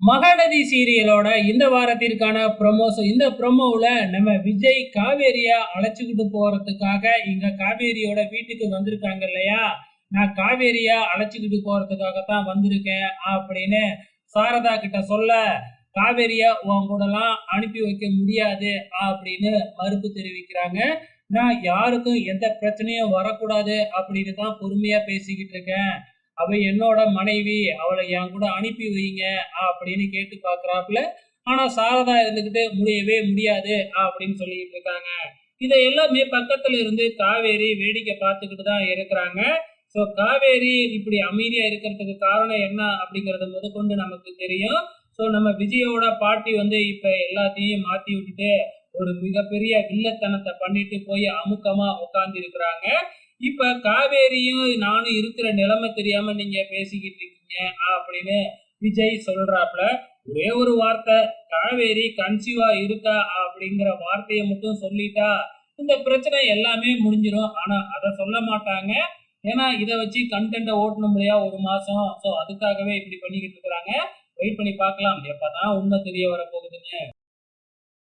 மகாநதி சீரியலோட இந்த வாரத்திற்கான ப்ரொமோஸ் இந்த ப்ரொமோவில் நம்ம விஜய் காவேரியா அழைச்சிக்கிட்டு போகிறதுக்காக இங்கே காவேரியோட வீட்டுக்கு வந்திருக்காங்க இல்லையா? நான் காவேரியா அழைச்சிக்கிட்டு போகிறதுக்காக தான் வந்திருக்கேன் அப்படின்னு சாரதா கிட்ட சொல்ல காவேரியா உன் கூடலாம் அனுப்பி வைக்க முடியாது அப்படின்னு மறுப்பு தெரிவிக்கிறாங்க. நான் யாருக்கும் எந்த பிரச்சனையும் வரக்கூடாது அப்படின்னு தான் பொறுமையாக பேசிக்கிட்டு இருக்கேன். அவ என்னோட மனைவி அவளை என் கூட அனுப்பி வைங்க அப்படின்னு கேட்டு பாக்குறாப்புல ஆனா சாரதா இருந்துகிட்டு முடியவே முடியாது அப்படின்னு சொல்லிட்டு இருக்காங்க. இதை எல்லாமே பக்கத்துல இருந்து காவேரி வேடிக்கை பார்த்துக்கிட்டு தான் இருக்கிறாங்க. சோ காவேரி இப்படி அமைதியா இருக்கிறதுக்கு காரணம் என்ன அப்படிங்கறது முதற்கொண்டு நமக்கு தெரியும். சோ நம்ம விஜயோட பாட்டி வந்து இப்ப எல்லாத்தையும் மாத்தி விட்டுட்டு ஒரு மிகப்பெரிய வில்லத்தனத்தை பண்ணிட்டு போய் அமுக்கமா உட்கார்ந்து இருக்கிறாங்க இப்ப காவேரியும் நானும் இருக்கிற நிலைமை தெரியாம நீங்க பேசிக்கிட்டு இருக்கீங்க அப்படின்னு விஜய் சொல்றாப்ல ஒரே ஒரு வார்த்தை காவேரி கன்சீவா இருக்கா அப்படிங்கிற வார்த்தையை மட்டும் சொல்லிட்டா இந்த பிரச்சனை எல்லாமே முடிஞ்சிடும் ஆனா அதை சொல்ல மாட்டாங்க. ஏன்னா இதை வச்சு கண்டென்ட்டை ஓட்டணும் இல்லையா ஒரு மாசம். ஸோ அதுக்காகவே இப்படி பண்ணிக்கிட்டு இருக்கிறாங்க. வெயிட் பண்ணி பார்க்கலாம். எப்பதான் உண்மை தெரிய வர போகுதுன்னு